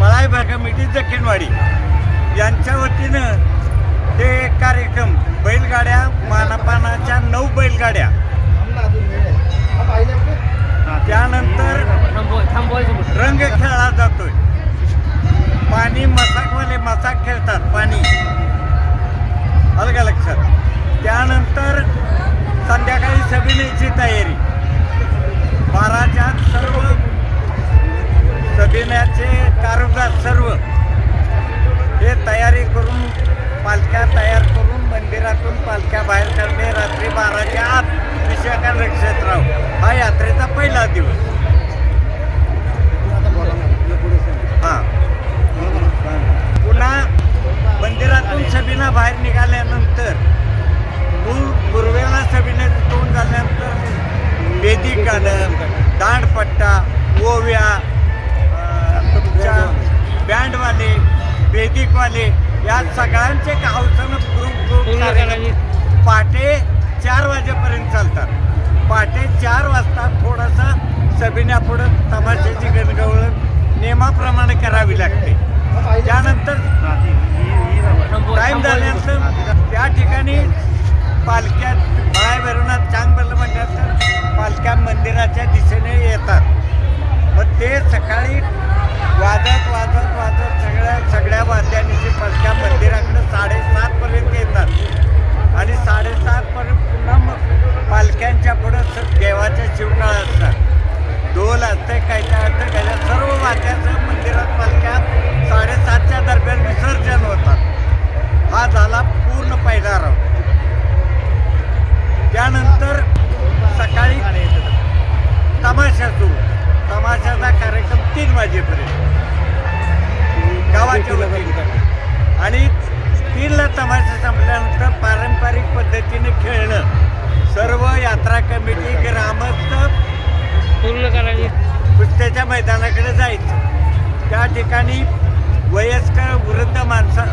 मळाई committee जखीनवाडी. यांच्या वतीनं ते कार्यक्रम बैलगाड्या मानापानाच्या नऊ बैलगाड्या. त्यानंतर रंग खेळला जातोय. पाणी मसाकवाले मसाक खेळतात पाणी. अलग लक्षात त्यानंतर संध्याकाळी सभिनेची तयारी. बाराच्या सर्व पालख्या तयार करून मंदिरातून पालख्या बाहेर काढणे रात्री बाराच्या आत. विशाखा नक्षत्राव. हा यात्रेचा पहिला दिवस. हां. पुन्हा मंदिरातून सबिना बाहेर निघाल्यानंतर पूर पूर्वेला सबिनेचं तोंड झाल्यानंतर वेदिक गाणं दांडपट्टा ओव्या अं, तुमच्या बँडवाले वेदिकवाले या सगळ्यांचे हौसानं ग्रुप पहाटे चार वाजेपर्यंत चालतात. पहाटे चार वाजता थोडासा सबिन्यापुढं तमाशाची गणगवळण नियमाप्रमाणे करावी लागते. त्यानंतर टाईम झाल्यानंतर त्या ठिकाणी पालख्या बळाय भरवणात चांग भरलं म्हटल्यानंतर पालख्या मंदिराच्या दिशेने येतात. मग ते सकाळी वाजत वाजत वाजत सगळ्या सगळ्या वाद्यांची पालख्या मंदिराकडे साडेसातपर्यंत येतात. आणि साडेसातपर्यंत पुन्हा मग पालख्यांच्या पुढं सर देवाच्या शिवकाळ असतात. ढोल असते काय काय असतं काय सर्व वाद्याचं मंदिरात पालख्या साडेसातच्या दरम्यान विसर्जन होतात. हा झाला पूर्ण पहिला राव त्यानंतर सकाळी तमाशा सुरू. तमाशाचा कार्यक्रम तीन वाजेपर्यंत. गावाच्या वतीने. आणि तीनला तमाशा संपल्यानंतर पारंपरिक पद्धतीने खेळणं. सर्व यात्रा कमिटी ग्रामस्थ पूर्ण करायची. कुस्त्याच्या मैदानाकडे जायचं. त्या ठिकाणी वयस्कर वृद्ध माणसा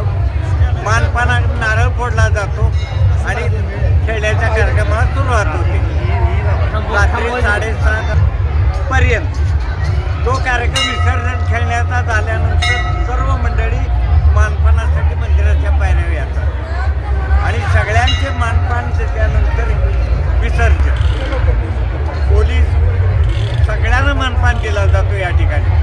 मानपाना नारळ फोडला जातो आणि खेळण्याच्या कार्यक्रमाला सुरुवात होते. रात्री साडेसात पर्यंत. तो कार्यक्रम विसर्जन खेळण्याचा झाल्यानंतर सर्व मंडळी मानपानासाठी मंदिराच्या पायऱ्या येतात. आणि सगळ्यांचे मानपान त्यानंतर विसर्जन. पोलीस सगळ्यांना मानपान दिला जातो या ठिकाणी.